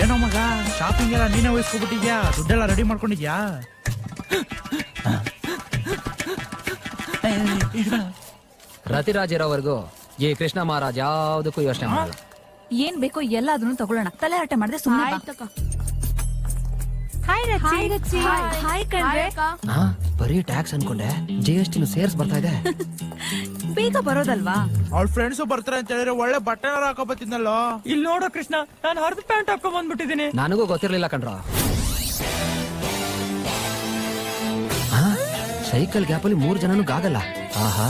Shopping ಎಲ್ಲ ನೀನೇ ವಹಿಸ್ಕೊಬಿಟ್ಟಿದ್ಯಾ ದುಡ್ಡೆಲ್ಲ ರೆಡಿ ಮಾಡ್ಕೊಂಡಿದ್ಯಾ? ರತಿರಾಜ್ ಇರೋವರೆಗೂ ಈ ಕೃಷ್ಣ ಮಹಾರಾಜ್ ಯಾವ್ದಕ್ಕೂ ಯೋಚನೆ ಮಾಡಲ್ಲ. ಏನ್ ಬೇಕೋ ಎಲ್ಲಾದ್ರೂ ತಗೊಳ್ಳೋಣ. ತಲೆ ಹರಟೆ ಮಾಡಿದ್ರೆ ಸುಮ್ಮನೆ ಹಾಯ್ ರಚ್ಚಿ ಹಾಯ್ ಕಣ್ರೆ. ಹಾ? ಬರೀ ಟ್ಯಾಕ್ಸ್ ಅನ್ಕೊಂಡೆ. ಜಿ ಎಸ್ ಟಿನು ಸೇರ್ಸ್ ಬರ್ತಾ ಇದೆ. ಬೇಗ ಬರೋದಲ್ವಾ? ಅವ್ಳ ಫ್ರೆಂಡ್ಸ್ ಬರ್ತಾರೆ ಅಂತ ಹೇಳಿದ್ರೆ ಒಳ್ಳೆ ಬಟ್ಟೆ ಹಾಕೋ ಬತ್ತಿದ್ನಲ್ಲೋ ಇಲ್ಲಿ ನೋಡೋ ಕೃಷ್ಣ ನಾನು ಹರಿದ ಪ್ಯಾಂಟ್ ಹಾಕೊಂಡ್ ಬಂದ್ಬಿಟ್ಟಿದ್ದೀನಿ ನನಗೂ ಗೊತ್ತಿರ್ಲಿಲ್ಲ ಕಣ್ರ. ಸೈಕಲ್ ಗ್ಯಾಪಲ್ಲಿ ಮೂರ್ ಜನನು ಗಾಗಲ್ಲ. ಆಹಾ.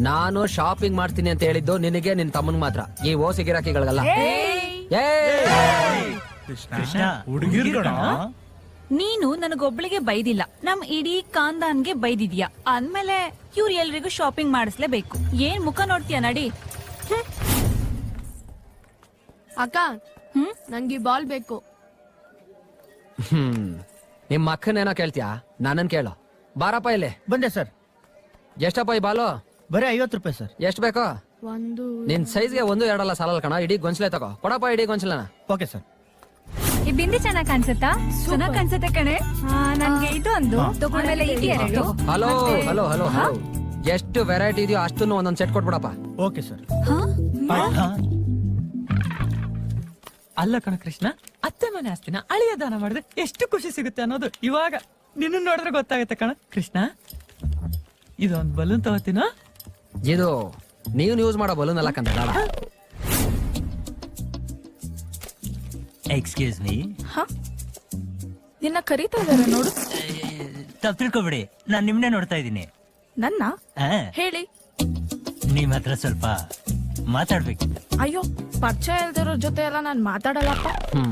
ನಾನು ಶಾಪಿಂಗ್ ಮಾಡ್ತೀನಿ ಅಂತ ಹೇಳಿದ್ದು ನಿನಗೆ ನಿನ್ ತಮ್ಮನ್ ಮಾತ್ರ. ಈ ಓಸಿ ಗಿರಾಕಿಗಳಿಗಲ್ಲ! ಕೃಷ್ಣ ನೀನು ನನಗೊಬ್ಳಿಗೆ ಬೈದಿಲ್ಲ. ನಮ್ ಇಡೀ ಕಾಂದಾನ್ಗೆ ಬೈದಿದ್ಯಾ. ಅಂದ್ಮೇಲೆ ಇವ್ರು ಎಲ್ರಿಗೂ ಶಾಪಿಂಗ್ ಮಾಡಿಸ್ಲೇಬೇಕು. ಏನ್ ಮುಖ ನೋಡ್ತೀಯ ನಡಿ. ಅಕ್ಕ ಹ್ಮ್? ನಂಗೆ ಈ ಬಾಲ್ ಬೇಕು. ಹ್ಮ್. ನಿಮ್ ಅಕ್ಕನೇನೋ ಕೇಳ್ತೀಯಾ? ನನ್ನನ್ ಕೇಳೋ. ಬಾರಪ್ಪ ಇಲ್ಲಿ. ಬಂದೆ ಸರ್. ಎಷ್ಟಪ್ಪ ಈ ಬಾಲು? ಬರೀ ಐವತ್ತು ರೂಪಾಯಿ ಸರ್. ಎಷ್ಟು ಬೇಕೋ? ಒಂದು ನಿನ್ ಸೈಜ್ಗೆ ಒಂದು ಎರಡಲ್ಲ ಸಾಲಲ್ಲ ಕಣ. ಇಡೀ ಗೊಂಚಲೆ ತಗೋ. ಕೊಡಪ್ಪ ಇಡೀ ಗೊಂಚಲನ ಓಕೆ ಸರ್. ಈ ಬಿಂದಿ ಚೆನ್ನಾಗ್ ಕಾಣಿಸುತ್ತಾ? ಚೆನ್ನಾಗ್ ಕಾಣಿಸುತ್ತೆ ಕಣೆ. ನನ್ಗೆ ಇದು ಒಂದು. ಆಮೇಲೆ ಇದು? ಎರಡು ಹಲೋ ಹಲೋ ಹಲೋ ಹಲೋ. ಎಷ್ಟು ವೆರೈಟಿ ಇದೆಯೋ ಅಷ್ಟನ್ನು ಒಂದೊಂದ್ ಸೆಟ್ ಕೊಟ್ಬಿಡಪ್ಪ. Okay sir. ಅಲ್ಲ ಕಣ ಕೃಷ್ಣ ಅತ್ತೆ ಮನೆ ಆಸ್ತಿನ ಅಳಿಯ ದಾನ ಮಾಡಿದ್ರೆ ಎಷ್ಟು ಖುಷಿ ಸಿಗುತ್ತೆ ಅನ್ನೋದು ಇವಾಗ ನಿನ್ನ ನೋಡಿದ್ರೆ ಗೊತ್ತಾಗುತ್ತೆ ಕಣ. ಕೃಷ್ಣ ಇದೊಂದ್ ಬಲೂನ್ ತಗೋತೀನ? ಇದು ನೀವು ಯೂಸ್ ಮಾಡೋ ಬಲೂನ್ ಅಲ್ಲ ಕಂತ ಎಕ್ಸ್ಕ್ಯೂಸ್ ಮೀ ನಿನ್ನ ಕರೀತಾ ಇದಾರೆ ನೋಡು. ತಪ್ಪು ತಿಳ್ಕೊಬಿಡಿ ನಾನ್ ನಿಮ್ನೆ ನೋಡ್ತಾ ಇದ್ದೀನಿ. ನನ್ನ? ಹೇಳಿ. ನಿಮ್ ಹತ್ರ ಸ್ವಲ್ಪ ಮಾತಾಡ್ಬೇಕು. ಅಯ್ಯೋ ಪರಿಚಯ ಇಲ್ದಿರೋ ಜೊತೆ ಎಲ್ಲ ನಾನು ಮಾತಾಡಲ್ಲಪ್ಪ.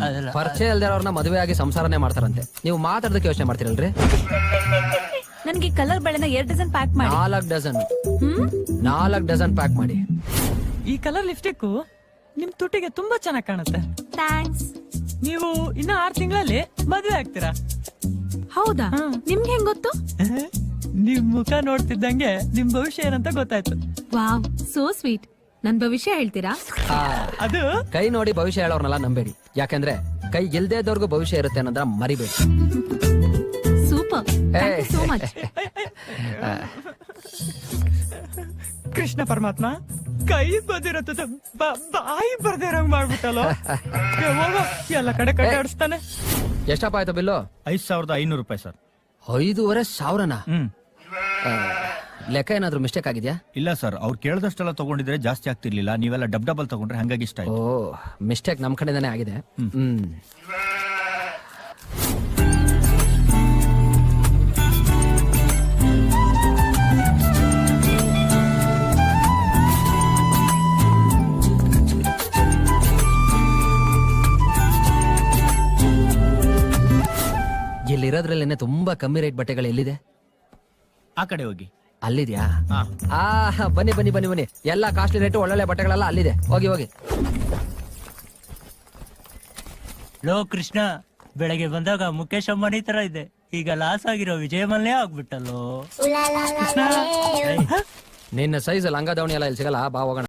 ಅದಲ್ಲ. ಪರಿಚಯ ಇಲ್ದೇ ಅವ್ರನ್ನ ಮದುವೆ ಆಗಿ ಸಂಸಾರನೇ ಮಾಡ್ತಾರಂತೆ. ನೀವು ಮಾತಾಡೋದಕ್ಕೆ ಯೋಚನೆ ಮಾಡ್ತೀರಲ್ರಿ? ನನ್ಗೆ ಕಲರ್ ಬೆಳೆನ ಎರಡ್ ಡಜನ್ ಪ್ಯಾಕ್ ಮಾಡಿ. ನಾಲ್ಕು ಡಜನ್ ನಾಲ್ಕ್ ಡಜನ್ ಪ್ಯಾಕ್ ಮಾಡಿ. ಈ ಕಲರ್ ಲಿಪ್ಸ್ಟಿಕ್ ನಿಮ್ ತುಟಿಗೆ ತುಂಬಾ ಚೆನ್ನಾಗ್ ಕಾಣುತ್ತೆ. ಥ್ಯಾಂಕ್ಸ್ ನೀವು ಇನ್ನ ಆರ್ ತಿಂಗಳಲ್ಲಿ ಮದುವೆ ಆಗ್ತೀರಾ? ಹೌದಾ? ನಿಮ್ಗೆ ಹೆಂಗ್ ಗೊತ್ತು? ನಿಮ್ ಮುಖ ನೋಡ್ತಿದ್ದಂಗೆ ನಿಮ್ ಭವಿಷ್ಯ ಏನಂತ ಗೊತ್ತಾಯ್ತು. ವಾವ್ ಸೋ ಸ್ವೀಟ್ ನನ್ ಭವಿಷ್ಯ ಹೇಳ್ತೀರಾ? ಆ, ಅದು? ಕೈ ನೋಡಿ ಭವಿಷ್ಯ ಹೇಳೋರ್ನೆಲ್ಲ ನಂಬೇಡಿ. ಯಾಕಂದ್ರೆ ಕೈ ಇಲ್ದೇ ಇದ್ದವ್ರಿಗೂ ಭವಿಷ್ಯ ಇರುತ್ತೆ ಅನ್ನೋದ್ರ ಮರಿಬೇಡಿ. ಏ. ಸೋ ಮಚ್ ಕೃಷ್ಣ ಪರಮಾತ್ಮ ಕೈ ಬದಿರತ್ತದ ಬಾಯಿ ಬರ್ದಿರಂಗ್ ಮಾಡ್ಬಿಟ್ಟಲ್ಲ? ಎಲ್ಲ ಕಡೆ ಕಡೆ ಆಡಿಸ್ತಾನೆ ಎಷ್ಟಪ್ಪ ಆಯ್ತು ಬಿಲ್ಲು? ಐದ್ ಸಾವಿರದ ಐನೂರು ರೂಪಾಯಿ ಸರ್. ಐದೂವರೆ ಸಾವಿರನ? ಹ್ಮ್. ಆ, ಲೆಕ್ಕ ಏನಾದ್ರು ಮಿಸ್ಟೇಕ್ ಆಗಿದ್ಯಾ? ಇಲ್ಲ ಸರ್ ಅವ್ರು ಕೇಳಿದಷ್ಟೆಲ್ಲ ತಗೊಂಡಿದ್ರೆ ಜಾಸ್ತಿ ಆಗ್ತಿರ್ಲಿಲ್ಲ. ನೀವೆಲ್ಲ ಡಬ್ ಡಬಲ್ ತಗೊಂಡ್ರೆ ಹಂಗಾಗಿ ಇಷ್ಟ ಓ ಆಯ್ತು ಮಿಸ್ಟೇಕ್ ನಮ್ ಕಡೆಯಿಂದಾನೇ ಆಗಿದೆ. ಹ್ಮ್. ಇಲ್ಲಿರೋದ್ರಲ್ಲೇನೆ ತುಂಬಾ ಕಮ್ಮಿ ರೇಟ್ ಬಟ್ಟೆಗಳು ಎಲ್ಲಿದೆ? ಆ ಕಡೆ ಹೋಗಿ. ಅಲ್ಲಿದ್ಯಾ? ಹಾ. ಆ ಬನ್ನಿ ಬನ್ನಿ ಬನ್ನಿ ಬನ್ನಿ. ಎಲ್ಲಾ ಕಾಸ್ಟ್ಲಿ ರೇಟ್ ಒಳ್ಳೊಳ್ಳೆ ಬಟ್ಟೆಗಳೆಲ್ಲ ಅಲ್ಲಿದೆ. ಹೋಗಿ ಹೋಗಿ. ಲೋ ಕೃಷ್ಣ ಬೆಳಗ್ಗೆ ಬಂದಾಗ ಮುಖೇಶ್ ಅಂಬಾನಿ ತರ ಇದೆ. ಈಗ ಲಾಸ್ ಆಗಿರೋ ವಿಜಯ ಮಲ್ಯ ಆಗ್ಬಿಟ್ಟಲ್ಲೋ. ನಿನ್ನ ಸೈಜ್ ಲಂಗ ದಾವಣಿ ಎಲ್ಲ ಇಲ್ಲಿ ಸಿಗಲ್ಲ? ಬಾ ಹೋಗೋಣ.